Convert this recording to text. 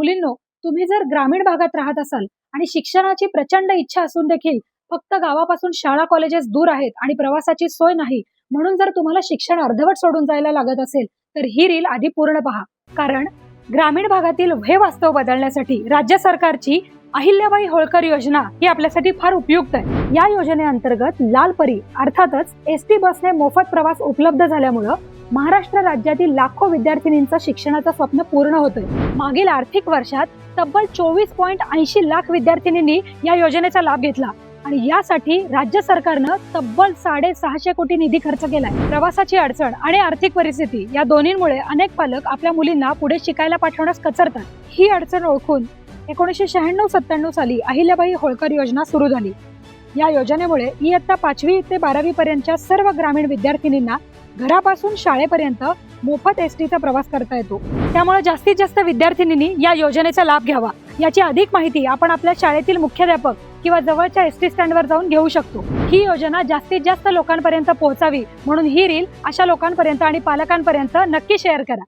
मुलींनो तुम्ही जर ग्रामीण भागात राहत असाल आणि शिक्षणाची प्रचंड इच्छा असून देखील फक्त गावापासून शाळा कॉलेजेस दूर आहेत आणि प्रवासाची सोय नाही म्हणून जर तुम्हाला शिक्षण अर्धवट सोडून जायला लागत असेल तर ही रील आधी पूर्ण पहा. कारण ग्रामीण भागातील हे वास्तव बदलण्यासाठी राज्य सरकारची अहिल्याबाई होळकर योजना ही आपल्यासाठी फार उपयुक्त आहे. या योजनेअंतर्गत लाल परी अर्थातच एस टी बसने मोफत प्रवास उपलब्ध झाल्यामुळं महाराष्ट्र राज्यातील लाखो विद्यार्थिनींचं शिक्षणाचं स्वप्न पूर्ण होतंय. मागील आर्थिक वर्षात तब्बल चोवीस पॉईंट ऐंशी लाख विद्यार्थिनींनी या योजनेचा लाभ घेतला आणि यासाठी राज्य सरकारनं तब्बल साडेसहाशे कोटी निधी खर्च केलाय. प्रवासाची अडचण आणि आर्थिक परिस्थिती या दोन्हीमुळे अनेक पालक आपल्या मुलींना पुढे शिकायला पाठवण्यास कचरतात. ही अडचण ओळखून एकोणीसशे शहाण्णव सत्त्याण्णव साली अहिल्याबाई होळकर योजना सुरू झाली. या योजनेमुळे इयत्ता पाचवी ते बारावी पर्यंतच्या सर्व ग्रामीण विद्यार्थिनींना घरापासून शाळेपर्यंत मोफत एस टीचा प्रवास करता येतो. त्यामुळे जास्तीत जास्त विद्यार्थिनींनी या योजनेचा लाभ घ्यावा. याची अधिक माहिती आपण आपल्या शाळेतील मुख्याध्यापक किंवा जवळच्या एस टी स्टँडवर जाऊन घेऊ शकतो. ही योजना जास्तीत जास्त लोकांपर्यंत पोहोचावी म्हणून ही रील अशा लोकांपर्यंत आणि पालकांपर्यंत नक्की शेअर करा.